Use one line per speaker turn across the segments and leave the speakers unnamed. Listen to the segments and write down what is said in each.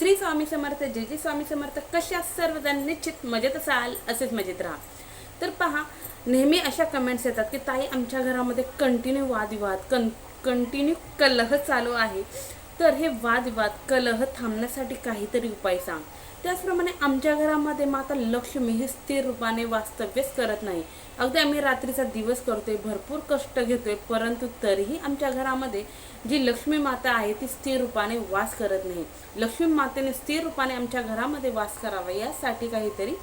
श्री स्वामी समर्थ जे जे स्वामी समर्थ कशा सर्वजण निश्चित मजेत असाल असेच मजेत राहा. तर पहा नेहमी अशा कमेंट्स येतात की ताई आमच्या घरामध्ये कंटिन्यू वादविवाद कं कंटिन्यू कलह चालू आहे. तर हे वादविवाद कलह थांबण्यासाठी काहीतरी उपाय सांग. त्याचप्रमाणे आमच्या घरामध्ये माता लक्ष्मी ही स्थिर रूपाने वास्तव्यच करत नाही. अगदी आम्ही रात्रीचा दिवस करतोय भरपूर कष्ट घेतोय परंतु तरीही आमच्या घरामध्ये जी लक्ष्मी माता आहे ती स्थिर रूपाने वास करत नाही. लक्ष्मी मातेने स्थिर रूपाने आमच्या घरामध्ये वास करावा यासाठी काहीतरी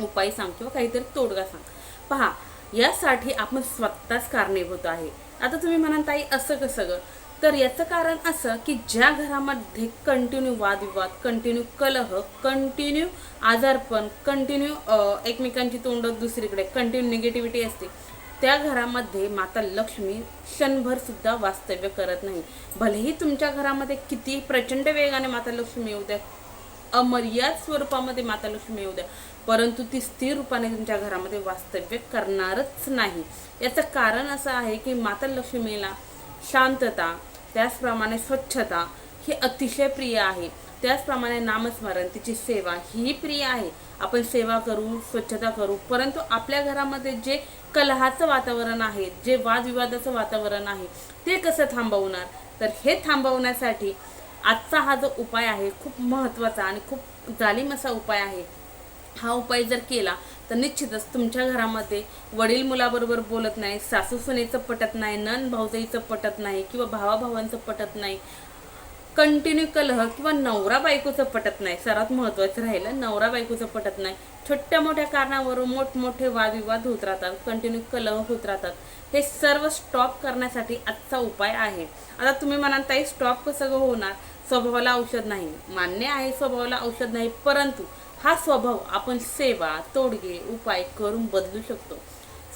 उपाय सांग किंवा काहीतरी तोडगा सांग. पहा यासाठी आपण स्वतःच कारणीभूत आहे. आता तुम्ही म्हणाल ताई असं कसं ग? तर याचं कारण असं की ज्या घरामध्ये कंटिन्यू वादविवाद कंटिन्यू कलह कंटिन्यू आजारपण कंटिन्यू एकमेकांची तोंड दुसरीकडे कंटिन्यू निगेटिव्हिटी असते त्या घरामध्ये माता लक्ष्मी क्षणभर सुद्धा वास्तव्य करत नाही. भलेही तुमच्या घरामध्ये किती प्रचंड वेगाने माता लक्ष्मी येऊ द्या अमर्याद स्वरूपामध्ये माता लक्ष्मी येऊ द्या परंतु ती स्थिर रूपाने तुमच्या घरामध्ये वास्तव्य करणारच नाही. याचं कारण असं आहे की माता लक्ष्मीला शांतता त्याचप्रमाणे स्वच्छता ही अतिशय प्रिय आहे. त्याचप्रमाणे नामस्मरण तिची सेवा ही प्रिय आहे. आपण सेवा करू स्वच्छता करू परंतु आपल्या घरामध्ये जे कलहाचं वातावरण आहे जे वादविवादाचं वातावरण आहे ते कसं थांबवणार? तर हे थांबवण्यासाठी आजचा हा जो उपाय आहे खूप महत्त्वाचा आणि खूप जालिम असा उपाय आहे. हा उपाय जर केला तर निश्चितच तुमच्या घरामध्ये वडील मुलाबरोबर बोलत नाही सासू सुनेचं पटत नाही नन भाऊजाईचं पटत नाही किंवा भावाभावांचं पटत नाही कंटिन्यू कलह किंवा नवरा बायकोचं पटत नाही. सर्वात महत्त्वाचं राहिलं नवरा बायकोचं पटत नाही. छोट्या मोठ्या कारणावरून मोठमोठे वादविवाद होत राहतात कंटिन्यू कलह होत राहतात. हे सर्व स्टॉप करण्यासाठी आजचा उपाय आहे. आता तुम्ही म्हणाल ताई स्टॉप कसं होणार? स्वभावाला औषध नाही. मान्य आहे स्वभावाला औषध नाही परंतु हा स्वभाव आपण सेवा तोडगे उपाय करून बदलू शकतो.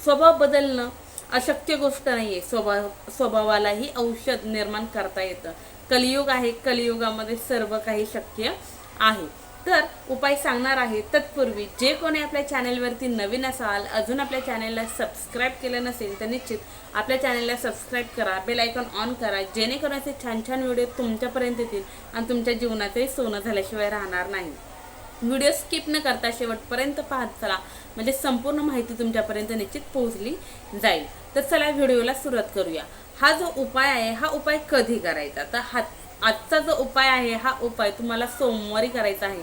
स्वभाव बदलणं अशक्य गोष्ट नाही आहे स्वभाव स्वभावालाही औषध निर्माण करता येतं. कलियुग आहे. कलियुगामध्ये सर्व काही शक्य आहे. तर उपाय सांगणार आहे. तत्पूर्वी जे कोणी आपल्या चॅनेलवरती नवीन असाल अजून आपल्या चॅनेलला सबस्क्राईब केलं नसेल तर निश्चित आपल्या चॅनेलला सबस्क्राईब करा. बेल आयकॉन ऑन करा. जेणेकरून असे छान छान व्हिडिओ तुमच्यापर्यंत येतील आणि तुमच्या जीवनातही सोनं झाल्याशिवाय राहणार नाही. व्हिडिओ स्किप न करता शेवटपर्यंत पाहत चला. म्हणजे संपूर्ण माहिती तुमच्यापर्यंत निश्चित पोहोचली जाईल. तर चला व्हिडिओला सुरुवात करूया. हा जो उपाय आहे हा उपाय कधी करायचा? तर हा आजचा जो उपाय आहे हा उपाय तुम्हाला सोमवारी करायचा आहे.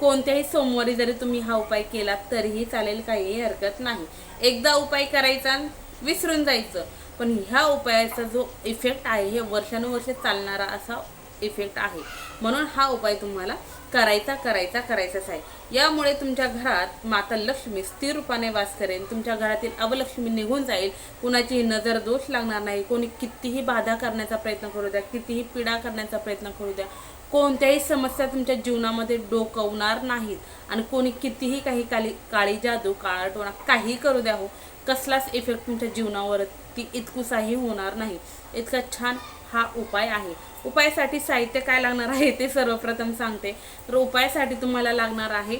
कोणत्याही सोमवारी जरी तुम्ही हा उपाय केला तरीही चालेल काहीही हरकत नाही. एकदा उपाय करायचा आणि विसरून जायचं. पण ह्या उपायाचा जो इफेक्ट आहे हे वर्षानुवर्षे चालणारा असा इफेक्ट आहे. म्हणून हा उपाय तुम्हाला करायचा करायचा करायचाच आहे. यामुळे तुमच्या घरात माता लक्ष्मी स्थिर रूपाने वास करेल तुमच्या घरातील अवलक्ष्मी निघून जाईल. कुणाचीही नजर दोष लागणार नाही. कोणी कितीही बाधा करण्याचा प्रयत्न करू द्या कितीही पीडा करण्याचा प्रयत्न करू द्या. कोणत्याही समस्या तुमच्या जीवनामध्ये डोकवणार नाहीत. आणि कोणी कितीही काही काली काळी जादू काळाटोणा काही करू द्या हो. कसलाच इफेक्ट तुमच्या जीवनावरती इतकुसाही होणार नाही. इतका छान हा उपाय आहे. उपायासाठी साहित्य काय लागणार आहे ते सर्वप्रथम सांगते. तर उपायासाठी तुम्हाला लागणार आहे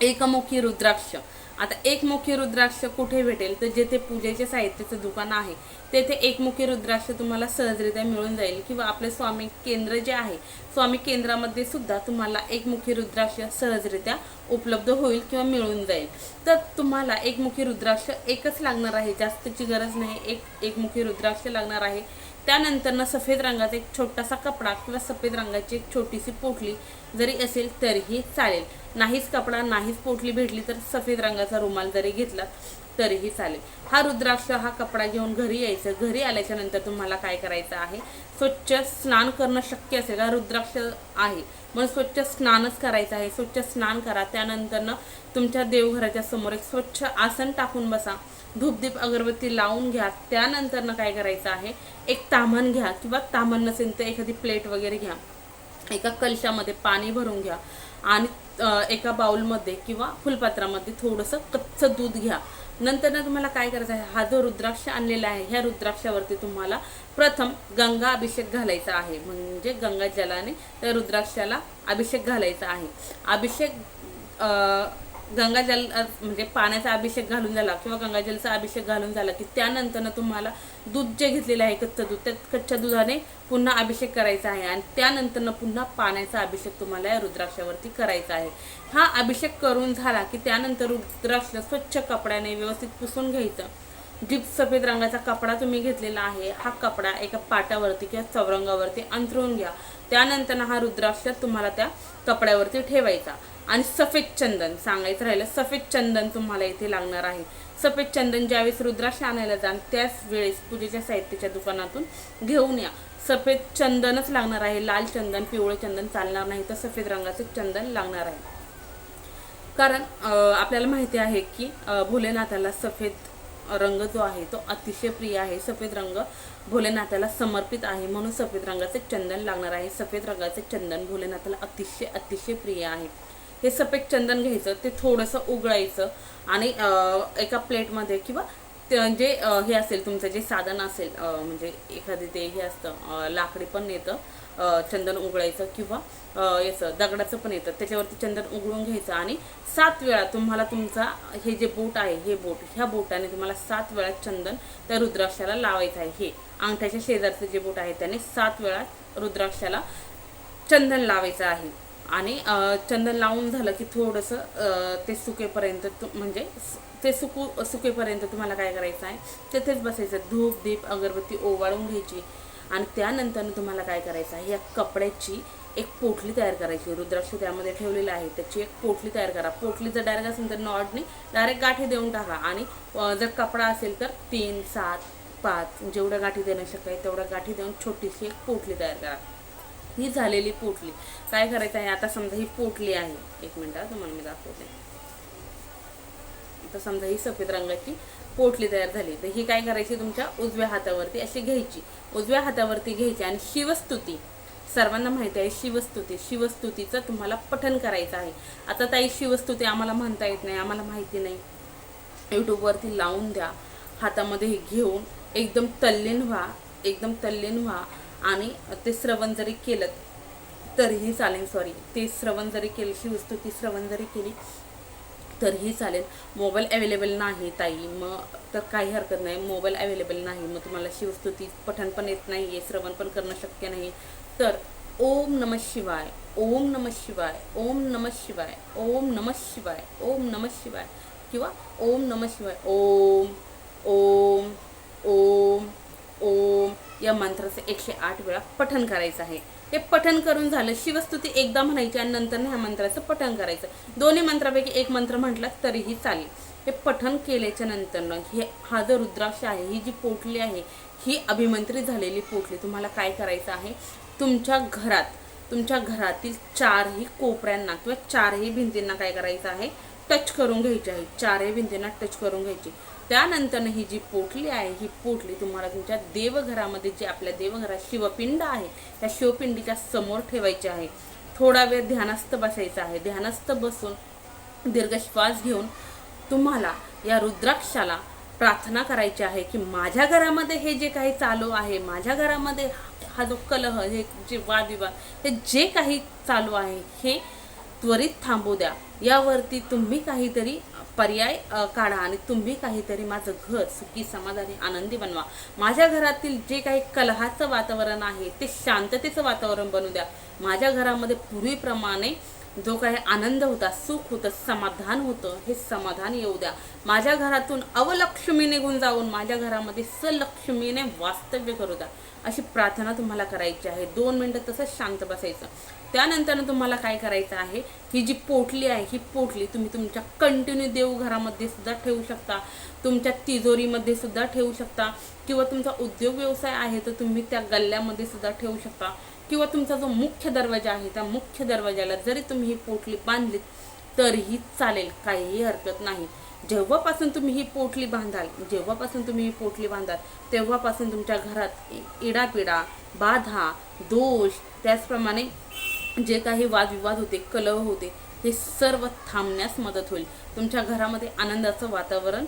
एकमुखी रुद्राक्ष. आता एकमुखी रुद्राक्ष कुठे भेटेल? तर जेथे पूजेचे साहित्याचं दुकान आहे तेथे एकमुखी रुद्राक्ष तुम्हाला सहजरित्या मिळून जाईल किंवा आपले स्वामी केंद्र जे आहे स्वामी केंद्रामध्ये सुद्धा तुम्हाला एकमुखी रुद्राक्ष सहजरित्या उपलब्ध होईल किंवा मिळून जाईल. तर तुम्हाला एकमुखी रुद्राक्ष एकच लागणार आहे जास्तची गरज नाही. एक एकमुखी रुद्राक्ष लागणार आहे. त्यानंतर ना सफेद रंगाचा एक छोटासा कपडा किंवा सफेद रंगाची एक छोटीशी पोटली जरी असेल तरीही चालेल. नाहीच कपडा नाहीच पोटली भेटली तर सफेद रंगाचा रुमाल जरी घेतला तरीही चालेल. हा रुद्राक्ष हा कपडा घेऊन घरी यायचं. घरी आल्याच्यानंतर तुम्हाला काय करायचं आहे? स्वच्छ स्नान करणं शक्य असेल. हा रुद्राक्ष आहे. म्हणून स्वच्छ स्नानच करायचं आहे. स्वच्छ स्नान करा. त्यानंतरनं तुमच्या देवघराच्या समोर एक स्वच्छ आसन टाकून बसा. धूपदीप अगरबत्ती लावून घ्या. त्यानंतरनं काय करायचं आहे? एक तामण घ्या किंवा तामण नसेल तर एखादी प्लेट वगैरे घ्या. एका कलशामध्ये पाणी भरून घ्या. आणि एका बाउलमध्ये किंवा फुलपात्रामध्ये थोडंसं कच्चं दूध घ्या. नंतर ना तुम्हाला काय करायचं आहे हा जो रुद्राक्ष आणलेला आहे ह्या रुद्राक्षावरती तुम्हाला प्रथम गंगा अभिषेक घालायचा आहे. म्हणजे गंगा जलाने त्या रुद्राक्षाला अभिषेक घालायचा आहे. अभिषेक गंगाजल म्हणजे पाण्याचा अभिषेक घालून झाला किंवा गंगाजलचा अभिषेक घालून झाला की त्यानंतर तुम्हाला दूध जे घेतलेलं आहे कच्चं दूध त्या कच्च्या दुधाने पुन्हा अभिषेक करायचा आहे आणि त्यानंतर पुन्हा पाण्याचा अभिषेक तुम्हाला या रुद्राक्षावरती करायचा आहे. हा अभिषेक करून झाला की त्यानंतर रुद्राक्ष स्वच्छ कपड्याने व्यवस्थित पुसून घ्यायचं. डीप सफेद रंगाचा कपडा तुम्ही घेतलेला आहे हा कपडा एका पाटावरती किंवा चौरंगावरती अंथरून घ्या. त्यानंतर हा रुद्राक्ष तुम्हाला त्या कपड्यावरती ठेवायचा. आणि सफेद चंदन सांगायचं राहिलं सफेद चंदन तुम्हाला इथे लागणार आहे. सफेद चंदन ज्यावेळेस रुद्राक्ष आणायला जाल त्याच वेळेस पूजेच्या साहित्याच्या दुकानातून घेऊन या. सफेद चंदनच लागणार आहे लाल चंदन पिवळं चंदन चालणार नाही तर सफेद रंगाचं चंदन लागणार आहे. कारण आपल्याला माहिती आहे की भोलेनाथाला सफेद रंग जो आहे तो अतिशय प्रिय आहे. सफेद रंग भोलेनाथाला समर्पित आहे म्हणून सफेद रंगाचे चंदन लागणार आहे. सफेद रंगाचे चंदन भोलेनाथाला अतिशय अतिशय प्रिय आहे. हे सफेद चंदन घ्यायचं ते थोडंसं उघडायचं आणि एका प्लेटमध्ये किंवा ते जे हे असेल तुमचं जे साधन असेल म्हणजे एखादी ते हे असतं लाकडी पण येतं चंदन उघडायचं किंवा याचं दगडाचं पण येतं. त्याच्यावरती चंदन उघडून घ्यायचं आणि सात वेळा तुम्हाला तुमचा हे जे बोट आहे हे बोट ह्या बोटाने तुम्हाला सात वेळा चंदन त्या रुद्राक्षाला लावायचं आहे. हे अंगठ्याच्या शेजारचं जे बोट आहे त्याने सात वेळा रुद्राक्षाला चंदन लावायचं आहे. आणि चंदन लावून झालं की थोडंसं ते सुकेपर्यंत तु म्हणजे ते सुकू सुकेपर्यंत तुम्हाला काय करायचं आहे? तेथेच बसायचं. धूप दीप अगरबत्ती ओवाळून घ्यायची. आणि त्यानंतर तुम्हाला काय करायचं आहे? या कपड्याची एक पोटली तयार करायची रुद्राक्ष त्यामध्ये ठेवलेलं आहे. त्याची एक पोटली तयार करा. पोटली जर डायरेक्ट असेल तर नॉटने डायरेक्ट गाठी देऊन टाका. आणि जर कपडा असेल तर तीन सात पाच जेवढ्या गाठी देणं शक्य आहे तेवढ्या गाठी देऊन छोटीशी एक पोटली तयार करा. ही झालेली पोटली. काय करायचं आहे? आता समजा ही पोटली आहे. एक मिनटं तुम्हाला मी दाखवते. आता समजा ही सफेद रंगाची पोटली तयार झाली? तर ही काय करायची तुमच्या उजव्या हातावरती अशी घ्यायची. उजव्या हातावरती घ्यायची आणि शिवस्तुती. सर्वांना माहिती आहे शिवस्तुती. शिवस्तुतीचं तुम्हाला पठन करायचं आहे. आता ताई शिवस्तुती आम्हाला म्हणता येत नाही आम्हाला माहिती नाही. यूट्यूबवरती लावून द्या. हातामध्ये हे घेऊन एकदम तल्लीन व्हा एकदम तल्लीन व्हा. आणि ते श्रवण जरी केलं तरीही चालेल सॉरी ते श्रवण जरी केलं शिवस्तुती श्रवण जरी केली तरीही चालेल. मोबाईल अवेलेबल नाही ताई. मग तर काही हरकत नाही. मोबाईल अवेलेबल नाही. मग तुम्हाला शिवस्तुती पठण पण येत नाही आहे श्रवण पण करणं शक्य नाही. तर ओम नम शिवाय ओम नम शिवाय ओम नम शिवाय ओम नम शिवाय ओम नम शिवाय किंवा ओम नम शिवाय ओम ओम ओम ओम या मंत्राचं एकशे आठ वेळा पठण करायचं आहे. हे पठण करून झालं. शिवस्तुती एकदा म्हणायची आणि नंतर ह्या मंत्राचं पठन करायचं. दोन्ही मंत्रापैकी एक मंत्र म्हटला तरीही चालेल. हे पठन केल्याच्या नंतरनं हे हा जो रुद्राक्ष आहे ही जी पोटली आहे ही अभिमंत्रित झालेली पोटली तुम्हाला काय करायचं आहे? तुमच्या घरात तुमच्या घरातील चारही कोपऱ्यांना किंवा चारही भिंतींना काय करायचं आहे? टच करून घ्यायची आहे. चारही भिंतींना टच करून घ्यायची. त्यानंतर ही जी पोटली आहे ही पोटली तुम्हाला तुमच्या देवघरामध्ये जे आपल्या देवघरात शिवपिंड आहे त्या शिवपिंडीच्या समोर ठेवायची आहे. थोडा वेळ ध्यानस्थ बसायचा आहे. ध्यानस्थ बसून दीर्घ श्वास घेऊन तुम्हाला या रुद्राक्षाला प्रार्थना करायची आहे की माझ्या घरामध्ये हे जे काही चालू आहे माझ्या घरामध्ये हा जो कलह हे जे वादविवाद हे जे काही चालू आहे हे त्वरित थांबू द्या. यावरती तुम्ही काहीतरी पर्याय काढा आणि तुम्ही काहीतरी माझं घर सुखी समाधानी आनंदी बनवा. माझ्या घरातील जे काही कलहाचं वातावरण आहे ते शांततेचं वातावरण बनू द्या. माझ्या घरामध्ये पूर्वीप्रमाणे जो काही आनंद होता सुख होतं समाधान होतं हे समाधान येऊ द्या. माझ्या घरातून अवलक्ष्मी निघून जाऊन माझ्या घरामध्ये सलक्ष्मीने वास्तव्य करू द्या. अशी प्रार्थना तुम्हाला करायची आहे. दोन मिनटं तसंच शांत बसायचं. त्यानंतर तुम्हाला काय करायचं आहे? ही जी पोटली आहे ही पोटली तुम्ही तुमच्या कंटिन्यू देवघरामध्ये सुद्धा ठेवू शकता. तुमच्या तिजोरीमध्ये सुद्धा ठेवू शकता. किंवा तुमचा उद्योग व्यवसाय आहे तर तुम्ही त्या गल्ल्यामध्ये सुद्धा ठेवू शकता. किंवा तुमचा जो मुख्य दरवाजा आहे त्या मुख्य दरवाजाला जरी तुम्ही ही पोटली बांधलीत तरीही चालेल काहीही हरकत नाही. जेव्हापासून तुम्ही ही पोटली बांधाल जेव्हापासून तुम्ही ही पोटली बांधाल तेव्हापासून तुमच्या घरात इडापिडा बाधा दोष त्याचप्रमाणे जे काही वादविवाद होते कलह होते हे सर्व थांबण्यास मदत होईल. तुमच्या घरामध्ये आनंदाचं वातावरण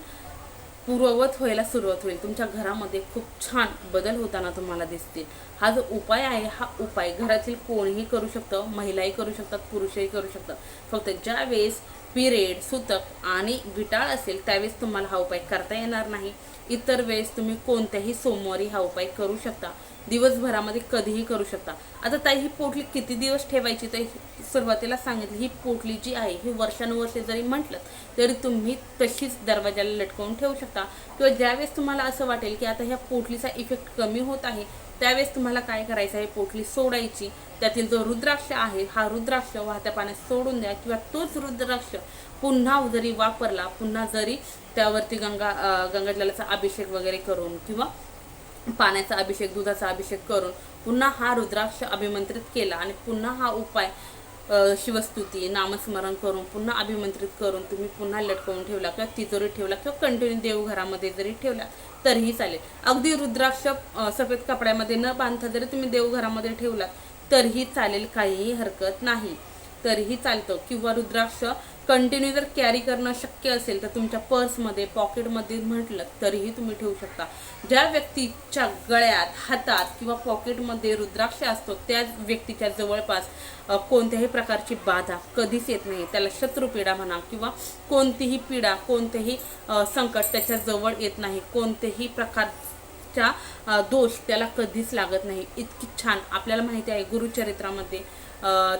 पूर्ववत व्हायला सुरुवात होईल. तुमच्या घरामध्ये खूप छान बदल होताना तुम्हाला दिसतील. हा जो उपाय आहे हा उपाय घरातील कोणीही करू शकतं महिलाही करू शकतात पुरुषही करू शकतात. फक्त ज्या वेळेस पिरियड सुतक आणि विटाळ असेल त्यावेळेस तुम्हाला हा उपाय करता येणार नाही. इतर वेळेस तुम्ही कोणत्याही सोमवारी हा उपाय करू शकता. दिवसभरामध्ये कधीही करू शकता. आता ताई ही पोटली किती दिवस ठेवायची? तर सुरुवातीला सांगितली ही पोटली जी आहे ही वर्षानुवर्षे जरी म्हटलं तरी तुम्ही तशीच दरवाजाला लटकवून ठेवू शकता. किंवा ज्यावेळेस तुम्हाला असं वाटेल की आता ह्या पोटलीचा इफेक्ट कमी होत आहे त्यावेळेस तुम्हाला काय करायचं आहे? पोटली सोडायची. त्यातील जो रुद्राक्ष आहे हा रुद्राक्ष वाहत्या पाण्यात सोडून द्या किंवा तोच रुद्राक्ष पुन्हा जरी वापरला पुन्हा जरी त्यावरती गंगा गंगाजलाचा अभिषेक वगैरे करून किंवा पाण्याचा अभिषेक दुधाचा अभिषेक करून पुन्हा हा रुद्राक्ष अभिमंत्रित केला आणि पुन्हा हा उपाय शिवस्तुती नामस्मरण करून पुन्हा अभिमंत्रित करून तुम्ही पुन्हा लटकवून ठेवला किंवा तिजोरी ठेवला किंवा कंटिन्यू देवघरामध्ये जरी ठेवला तरीही चालेल. अगदी रुद्राक्ष सफेद कपड्यामध्ये न बांधता जरी तुम्ही देवघरामध्ये ठेवला तरीही चालेल काहीही हरकत नाही. तरीही चालतं. किंवा रुद्राक्ष कंटिन्यू जर कॅरी करणं शक्य असेल तर तुमच्या पर्समध्ये पॉकेटमध्ये म्हटलं तरीही तुम्ही ठेवू शकता. ज्या व्यक्तीच्या गळ्यात हातात किंवा पॉकेटमध्ये रुद्राक्ष असतो त्या व्यक्तीच्या जवळपास कोणत्याही प्रकारची बाधा कधीच येत नाही त्याला शत्रुपीडा म्हणा किंवा कोणतीही पीडा कोणतेही संकट त्याच्याजवळ येत नाही. कोणतेही प्रकार चा दोष त्याला कधीच लागत नाही. इतकी छान आपल्याला माहिती आहे गुरुचरित्रामध्ये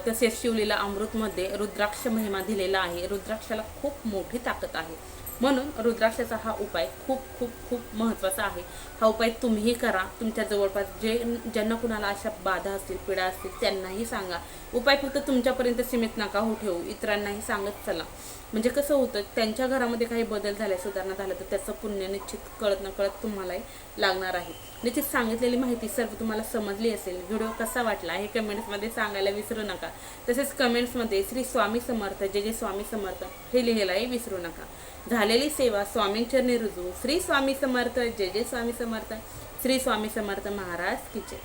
तसेच शिवलीला अमृतमध्ये रुद्राक्ष महिमा दिलेला आहे. रुद्राक्षाला खूप मोठी ताकद आहे. म्हणून रुद्राक्षाचा हा उपाय खूप खूप खूप महत्त्वाचा आहे. हा उपाय तुम्हीही करा. तुमच्या जवळपास जे ज्यांना कुणाला अशा बाधा असतील पीडा असतील त्यांनाही सांगा. उपाय फक्त तुमच्यापर्यंत सीमित नका हो ठेवू. इतरांनाही सांगत चला. म्हणजे कसं होतं त्यांच्या घरामध्ये काही बदल झाले सुधारणा झाल्या तर त्याचं पुण्य निश्चित कळत न कळत तुम्हालाही लागणार आहे. निश्चित सांगितलेली माहिती सर्व तुम्हाला समजली असेल. व्हिडिओ कसा वाटला हे कमेंट्समध्ये सांगायला विसरू नका. तसेच कमेंट्समध्ये श्री स्वामी समर्थ जे जे स्वामी समर्थ हे लिहायलाही विसरू नका. झालेली सेवा स्वामींचरणी रुजू श्री स्वामी समर्थ जय जय स्वामी समर्थ. श्री स्वामी समर्थ महाराज की जय.